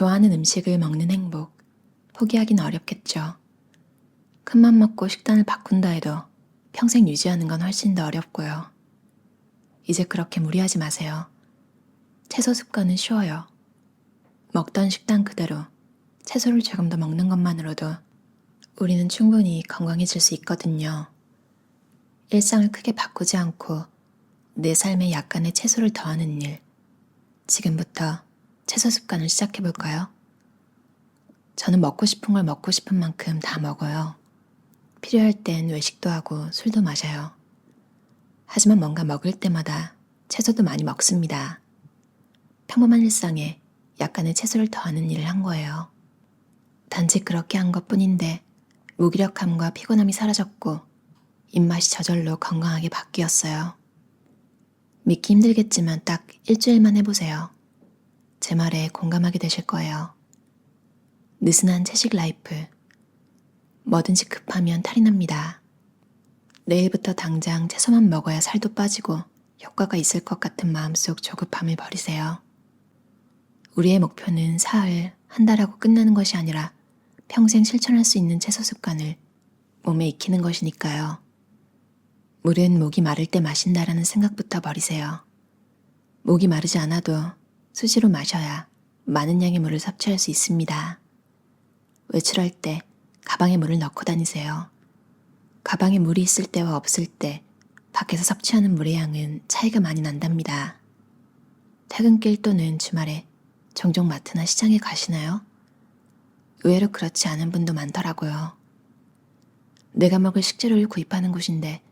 좋아하는 음식을 먹는 행복, 포기하긴 어렵겠죠. 큰맘 먹고 식단을 바꾼다 해도 평생 유지하는 건 훨씬 더 어렵고요. 이제 그렇게 무리하지 마세요. 채소 습관은 쉬워요. 먹던 식단 그대로 채소를 조금 더 먹는 것만으로도 우리는 충분히 건강해질 수 있거든요. 일상을 크게 바꾸지 않고 내 삶에 약간의 채소를 더하는 일. 지금부터 채소 습관을 시작해 볼까요? 저는 먹고 싶은 걸 먹고 싶은 만큼 다 먹어요. 필요할 땐 외식도 하고 술도 마셔요. 하지만 뭔가 먹을 때마다 채소도 많이 먹습니다. 평범한 일상에 약간의 채소를 더하는 일을 한 거예요. 단지 그렇게 한 것 뿐인데 무기력함과 피곤함이 사라졌고 입맛이 저절로 건강하게 바뀌었어요. 믿기 힘들겠지만 딱 일주일만 해보세요. 제 말에 공감하게 되실 거예요. 느슨한 채식 라이프. 뭐든지 급하면 탈이 납니다. 내일부터 당장 채소만 먹어야 살도 빠지고 효과가 있을 것 같은 마음속 조급함을 버리세요. 우리의 목표는 사흘, 한 달하고 끝나는 것이 아니라 평생 실천할 수 있는 채소 습관을 몸에 익히는 것이니까요. 물은 목이 마를 때 마신다라는 생각부터 버리세요. 목이 마르지 않아도 수시로 마셔야 많은 양의 물을 섭취할 수 있습니다. 외출할 때 가방에 물을 넣고 다니세요. 가방에 물이 있을 때와 없을 때 밖에서 섭취하는 물의 양은 차이가 많이 난답니다. 퇴근길 또는 주말에 종종 마트나 시장에 가시나요? 의외로 그렇지 않은 분도 많더라고요. 내가 먹을 식재료를 구입하는 곳인데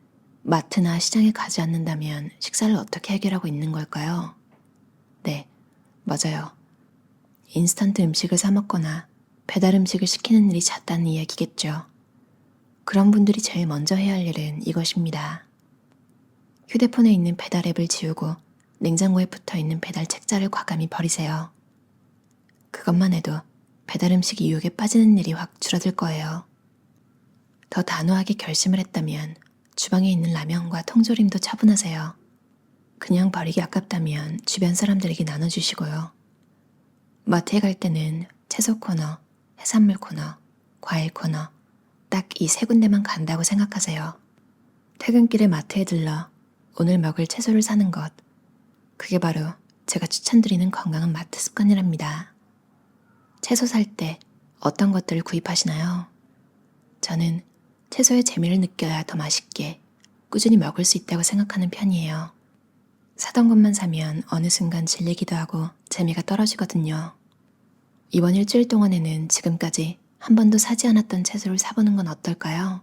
마트나 시장에 가지 않는다면 식사를 어떻게 해결하고 있는 걸까요? 네, 맞아요. 인스턴트 음식을 사 먹거나 배달 음식을 시키는 일이 잦다는 이야기겠죠. 그런 분들이 제일 먼저 해야 할 일은 이것입니다. 휴대폰에 있는 배달 앱을 지우고 냉장고에 붙어 있는 배달 책자를 과감히 버리세요. 그것만 해도 배달 음식 유혹에 빠지는 일이 확 줄어들 거예요. 더 단호하게 결심을 했다면 주방에 있는 라면과 통조림도 처분하세요. 그냥 버리기 아깝다면 주변 사람들에게 나눠주시고요. 마트에 갈 때는 채소 코너, 해산물 코너, 과일 코너, 딱 이 세 군데만 간다고 생각하세요. 퇴근길에 마트에 들러 오늘 먹을 채소를 사는 것. 그게 바로 제가 추천드리는 건강한 마트 습관이랍니다. 채소 살 때 어떤 것들을 구입하시나요? 저는 채소의 재미를 느껴야 더 맛있게 꾸준히 먹을 수 있다고 생각하는 편이에요. 사던 것만 사면 어느 순간 질리기도 하고 재미가 떨어지거든요. 이번 일주일 동안에는 지금까지 한 번도 사지 않았던 채소를 사보는 건 어떨까요?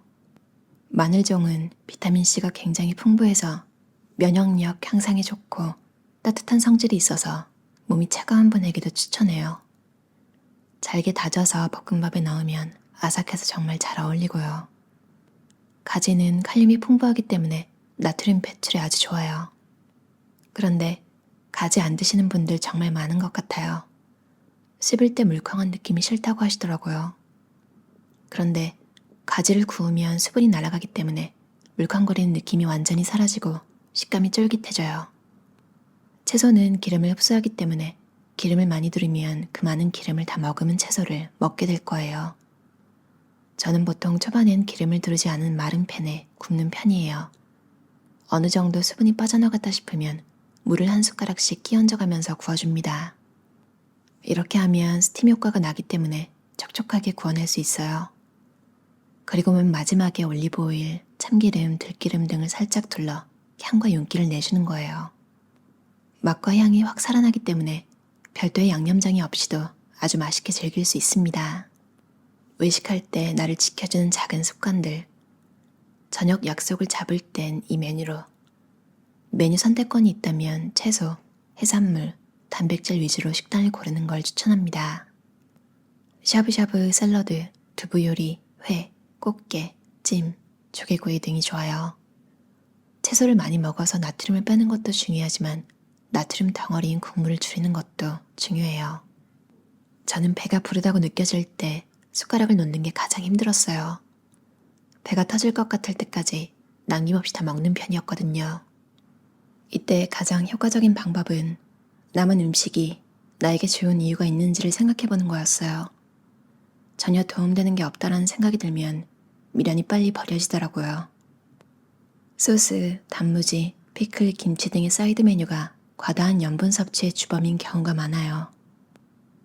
마늘종은 비타민C가 굉장히 풍부해서 면역력 향상에 좋고 따뜻한 성질이 있어서 몸이 차가운 분에게도 추천해요. 잘게 다져서 볶음밥에 넣으면 아삭해서 정말 잘 어울리고요. 가지는 칼륨이 풍부하기 때문에 나트륨 배출에 아주 좋아요. 그런데 가지 안 드시는 분들 정말 많은 것 같아요. 씹을 때 물컹한 느낌이 싫다고 하시더라고요. 그런데 가지를 구우면 수분이 날아가기 때문에 물컹거리는 느낌이 완전히 사라지고 식감이 쫄깃해져요. 채소는 기름을 흡수하기 때문에 기름을 많이 두르면 그 많은 기름을 다 머금은 채소를 먹게 될 거예요. 저는 보통 초반엔 기름을 두르지 않은 마른 팬에 굽는 편이에요. 어느 정도 수분이 빠져나갔다 싶으면 물을 한 숟가락씩 끼얹어가면서 구워줍니다. 이렇게 하면 스팀 효과가 나기 때문에 촉촉하게 구워낼 수 있어요. 그리고 맨 마지막에 올리브 오일, 참기름, 들기름 등을 살짝 둘러 향과 윤기를 내주는 거예요. 맛과 향이 확 살아나기 때문에 별도의 양념장이 없이도 아주 맛있게 즐길 수 있습니다. 외식할 때 나를 지켜주는 작은 습관들. 저녁 약속을 잡을 땐 이 메뉴로. 메뉴 선택권이 있다면 채소, 해산물, 단백질 위주로 식단을 고르는 걸 추천합니다. 샤브샤브, 샐러드, 두부 요리, 회, 꽃게, 찜, 조개구이 등이 좋아요. 채소를 많이 먹어서 나트륨을 빼는 것도 중요하지만 나트륨 덩어리인 국물을 줄이는 것도 중요해요. 저는 배가 부르다고 느껴질 때 숟가락을 놓는 게 가장 힘들었어요. 배가 터질 것 같을 때까지 남김없이 다 먹는 편이었거든요. 이때 가장 효과적인 방법은 남은 음식이 나에게 좋은 이유가 있는지를 생각해보는 거였어요. 전혀 도움되는 게 없다라는 생각이 들면 미련이 빨리 버려지더라고요. 소스, 단무지, 피클, 김치 등의 사이드 메뉴가 과다한 염분 섭취의 주범인 경우가 많아요.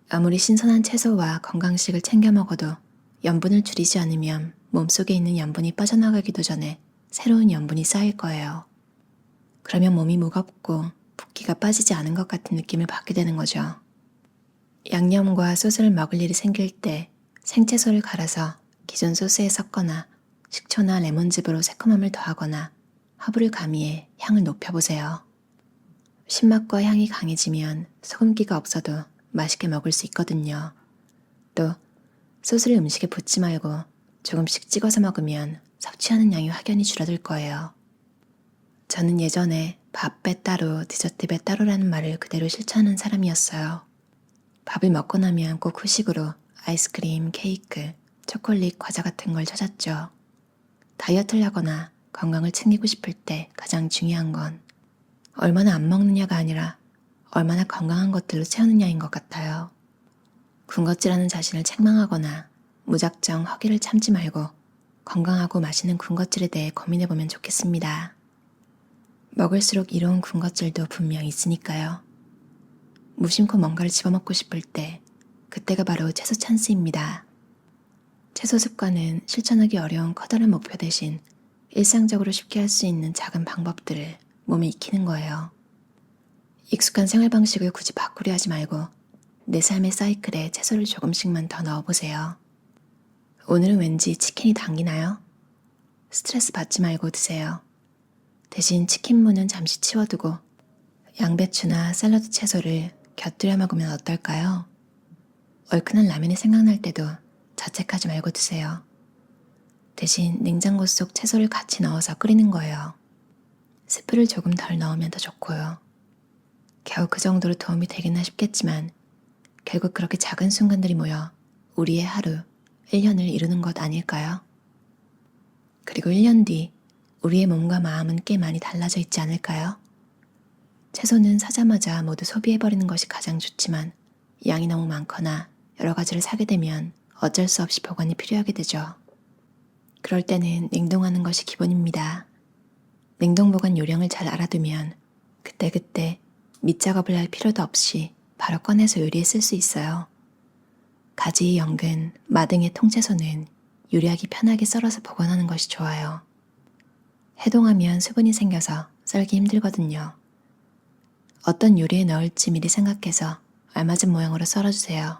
아무리 신선한 채소와 건강식을 챙겨 먹어도 염분을 줄이지 않으면 몸속에 있는 염분이 빠져나가기도 전에 새로운 염분이 쌓일 거예요. 그러면 몸이 무겁고 붓기가 빠지지 않은 것 같은 느낌을 받게 되는 거죠. 양념과 소스를 먹을 일이 생길 때 생채소를 갈아서 기존 소스에 섞거나 식초나 레몬즙으로 새콤함을 더하거나 허브를 가미해 향을 높여보세요. 신맛과 향이 강해지면 소금기가 없어도 맛있게 먹을 수 있거든요. 또 소스를 음식에 붓지 말고 조금씩 찍어서 먹으면 섭취하는 양이 확연히 줄어들 거예요. 저는 예전에 밥배 따로 디저트 배 따로라는 말을 그대로 실천하는 사람이었어요. 밥을 먹고 나면 꼭 후식으로 아이스크림, 케이크, 초콜릿, 과자 같은 걸 찾았죠. 다이어트를 하거나 건강을 챙기고 싶을 때 가장 중요한 건 얼마나 안 먹느냐가 아니라 얼마나 건강한 것들로 채우느냐인 것 같아요. 군것질하는 자신을 책망하거나 무작정 허기를 참지 말고 건강하고 맛있는 군것질에 대해 고민해보면 좋겠습니다. 먹을수록 이로운 군것질도 분명 있으니까요. 무심코 뭔가를 집어먹고 싶을 때 그때가 바로 채소 찬스입니다. 채소 습관은 실천하기 어려운 커다란 목표 대신 일상적으로 쉽게 할 수 있는 작은 방법들을 몸에 익히는 거예요. 익숙한 생활 방식을 굳이 바꾸려 하지 말고 내 삶의 사이클에 채소를 조금씩만 더 넣어보세요. 오늘은 왠지 치킨이 당기나요? 스트레스 받지 말고 드세요. 대신 치킨무는 잠시 치워두고 양배추나 샐러드 채소를 곁들여 먹으면 어떨까요? 얼큰한 라면이 생각날 때도 자책하지 말고 드세요. 대신 냉장고 속 채소를 같이 넣어서 끓이는 거예요. 스프를 조금 덜 넣으면 더 좋고요. 겨우 그 정도로 도움이 되겠나 싶겠지만 결국 그렇게 작은 순간들이 모여 우리의 하루, 1년을 이루는 것 아닐까요? 그리고 1년 뒤 우리의 몸과 마음은 꽤 많이 달라져 있지 않을까요? 채소는 사자마자 모두 소비해버리는 것이 가장 좋지만 양이 너무 많거나 여러 가지를 사게 되면 어쩔 수 없이 보관이 필요하게 되죠. 그럴 때는 냉동하는 것이 기본입니다. 냉동 보관 요령을 잘 알아두면 그때그때 밑작업을 할 필요도 없이 바로 꺼내서 요리에 쓸 수 있어요. 가지, 연근, 마등의 통채소는 요리하기 편하게 썰어서 보관하는 것이 좋아요. 해동하면 수분이 생겨서 썰기 힘들거든요. 어떤 요리에 넣을지 미리 생각해서 알맞은 모양으로 썰어주세요.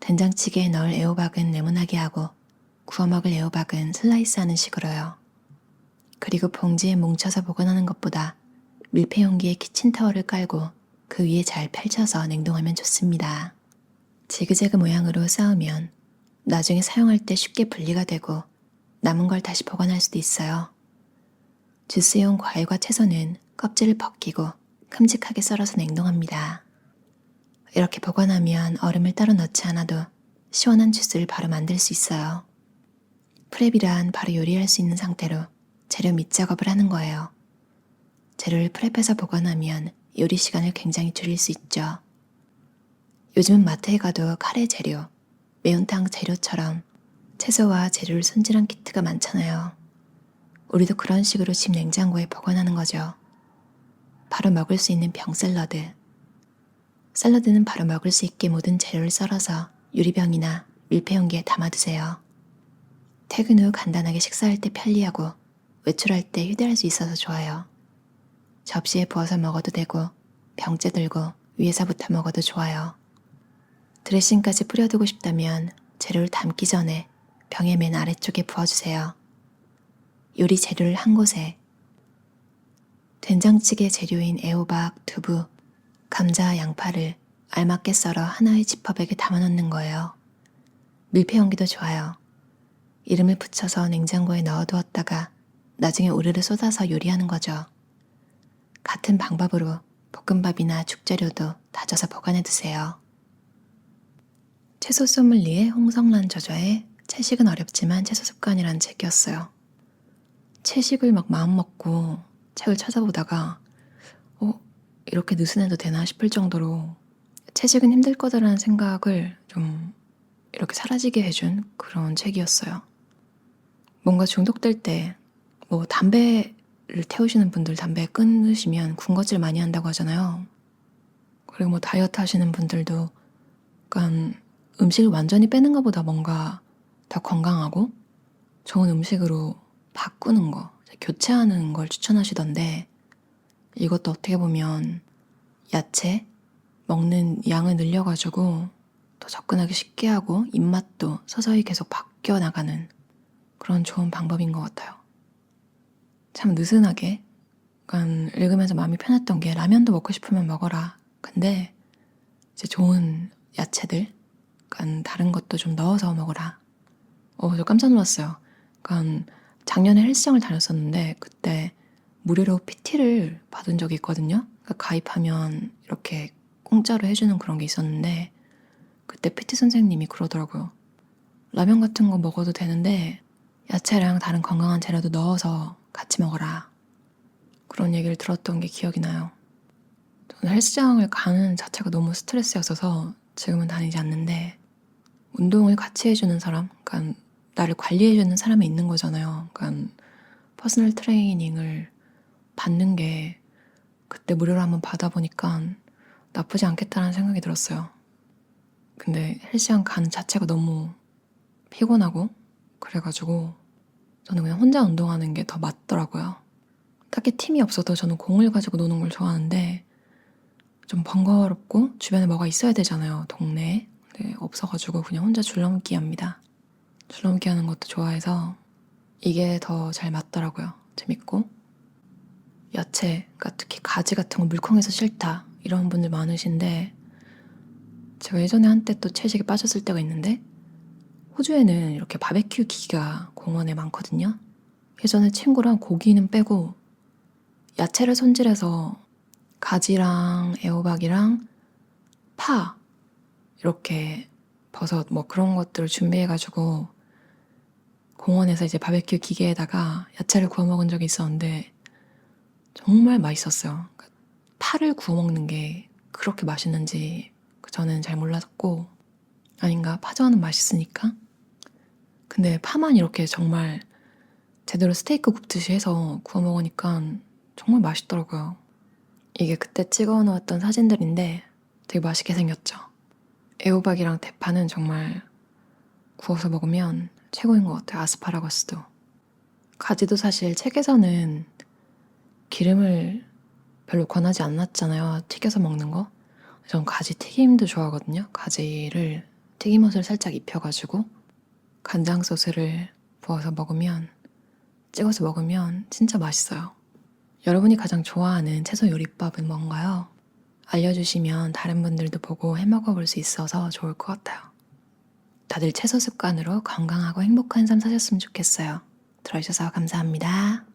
된장찌개에 넣을 애호박은 네모나게 하고 구워 먹을 애호박은 슬라이스 하는 식으로요. 그리고 봉지에 뭉쳐서 보관하는 것보다 밀폐 용기에 키친타월을 깔고 그 위에 잘 펼쳐서 냉동하면 좋습니다. 지그재그 모양으로 쌓으면 나중에 사용할 때 쉽게 분리가 되고 남은 걸 다시 보관할 수도 있어요. 주스용 과일과 채소는 껍질을 벗기고 큼직하게 썰어서 냉동합니다. 이렇게 보관하면 얼음을 따로 넣지 않아도 시원한 주스를 바로 만들 수 있어요. 프랩이란 바로 요리할 수 있는 상태로 재료 밑작업을 하는 거예요. 재료를 프랩해서 보관하면 요리 시간을 굉장히 줄일 수 있죠. 요즘은 마트에 가도 카레 재료, 매운탕 재료처럼 채소와 재료를 손질한 키트가 많잖아요. 우리도 그런 식으로 집 냉장고에 보관하는 거죠. 바로 먹을 수 있는 병 샐러드. 샐러드는 바로 먹을 수 있게 모든 재료를 썰어서 유리병이나 밀폐용기에 담아두세요. 퇴근 후 간단하게 식사할 때 편리하고 외출할 때 휴대할 수 있어서 좋아요. 접시에 부어서 먹어도 되고 병째 들고 위에서부터 먹어도 좋아요. 드레싱까지 뿌려두고 싶다면 재료를 담기 전에 병의 맨 아래쪽에 부어주세요. 요리 재료를 한 곳에 된장찌개 재료인 애호박, 두부, 감자, 양파를 알맞게 썰어 하나의 지퍼백에 담아놓는 거예요. 밀폐 용기도 좋아요. 이름을 붙여서 냉장고에 넣어두었다가 나중에 우르르 쏟아서 요리하는 거죠. 같은 방법으로 볶음밥이나 죽재료도 다져서 보관해 두세요. 채소 소믈리에 홍성란 저자의 채식은 어렵지만 채소 습관이라는 책이었어요. 채식을 막 마음먹고 책을 찾아보다가 어 이렇게 느슨해도 되나 싶을 정도로 채식은 힘들 거다라는 생각을 좀 이렇게 사라지게 해준 그런 책이었어요. 뭔가 중독될 때 뭐 담배를 태우시는 분들 담배 끊으시면 군것질 많이 한다고 하잖아요. 그리고 뭐 다이어트 하시는 분들도 약간 음식을 완전히 빼는 것보다 뭔가 더 건강하고 좋은 음식으로 바꾸는 거, 교체하는 걸 추천하시던데 이것도 어떻게 보면 야채 먹는 양을 늘려가지고 더 접근하기 쉽게 하고 입맛도 서서히 계속 바뀌어 나가는 그런 좋은 방법인 것 같아요. 참 느슨하게 약간 읽으면서 마음이 편했던 게 라면도 먹고 싶으면 먹어라. 근데 이제 좋은 야채들, 약간 다른 것도 좀 넣어서 먹어라. 어, 저 깜짝 놀랐어요. 약간 작년에 헬스장을 다녔었는데 그때 무료로 PT를 받은 적이 있거든요. 그러니까 가입하면 이렇게 공짜로 해주는 그런 게 있었는데 그때 PT 선생님이 그러더라고요. 라면 같은 거 먹어도 되는데 야채랑 다른 건강한 재료도 넣어서 같이 먹어라. 그런 얘기를 들었던 게 기억이 나요. 저는 헬스장을 가는 자체가 너무 스트레스였어서 지금은 다니지 않는데 운동을 같이 해주는 사람, 그러니까 나를 관리해주는 사람이 있는 거잖아요. 그러니까 퍼스널 트레이닝을 받는 게 그때 무료로 한번 받아보니까 나쁘지 않겠다는 생각이 들었어요. 근데 헬스장 가는 자체가 너무 피곤하고 그래가지고 저는 그냥 혼자 운동하는 게 더 맞더라고요. 딱히 팀이 없어도 저는 공을 가지고 노는 걸 좋아하는데 좀 번거롭고 주변에 뭐가 있어야 되잖아요, 동네에. 없어가지고 그냥 혼자 줄넘기 합니다. 줄넘기 하는 것도 좋아해서 이게 더 잘 맞더라고요. 재밌고. 야채, 그러니까 특히 가지 같은 거 물컹해서 싫다. 이런 분들 많으신데 제가 예전에 한때 또 채식에 빠졌을 때가 있는데 호주에는 이렇게 바베큐 기가 공원에 많거든요. 예전에 친구랑 고기는 빼고 야채를 손질해서 가지랑 애호박이랑 파 이렇게 버섯 뭐 그런 것들을 준비해가지고 공원에서 이제 바베큐 기계에다가 야채를 구워 먹은 적이 있었는데 정말 맛있었어요. 그러니까 파를 구워 먹는 게 그렇게 맛있는지 저는 잘 몰랐고 아닌가 파전은 맛있으니까 근데 파만 이렇게 정말 제대로 스테이크 굽듯이 해서 구워 먹으니까 정말 맛있더라고요. 이게 그때 찍어 놓았던 사진들인데 되게 맛있게 생겼죠. 애호박이랑 대파는 정말 구워서 먹으면 최고인 것 같아요. 아스파라거스도. 가지도 사실 책에서는 기름을 별로 권하지 않았잖아요. 튀겨서 먹는 거. 전 가지 튀김도 좋아하거든요. 가지를 튀김옷을 살짝 입혀가지고 간장 소스를 부어서 먹으면 찍어서 먹으면 진짜 맛있어요. 여러분이 가장 좋아하는 채소 요리법은 뭔가요? 알려주시면 다른 분들도 보고 해 먹어볼 수 있어서 좋을 것 같아요. 다들 채소 습관으로 건강하고 행복한 삶 사셨으면 좋겠어요. 들어주셔서 감사합니다.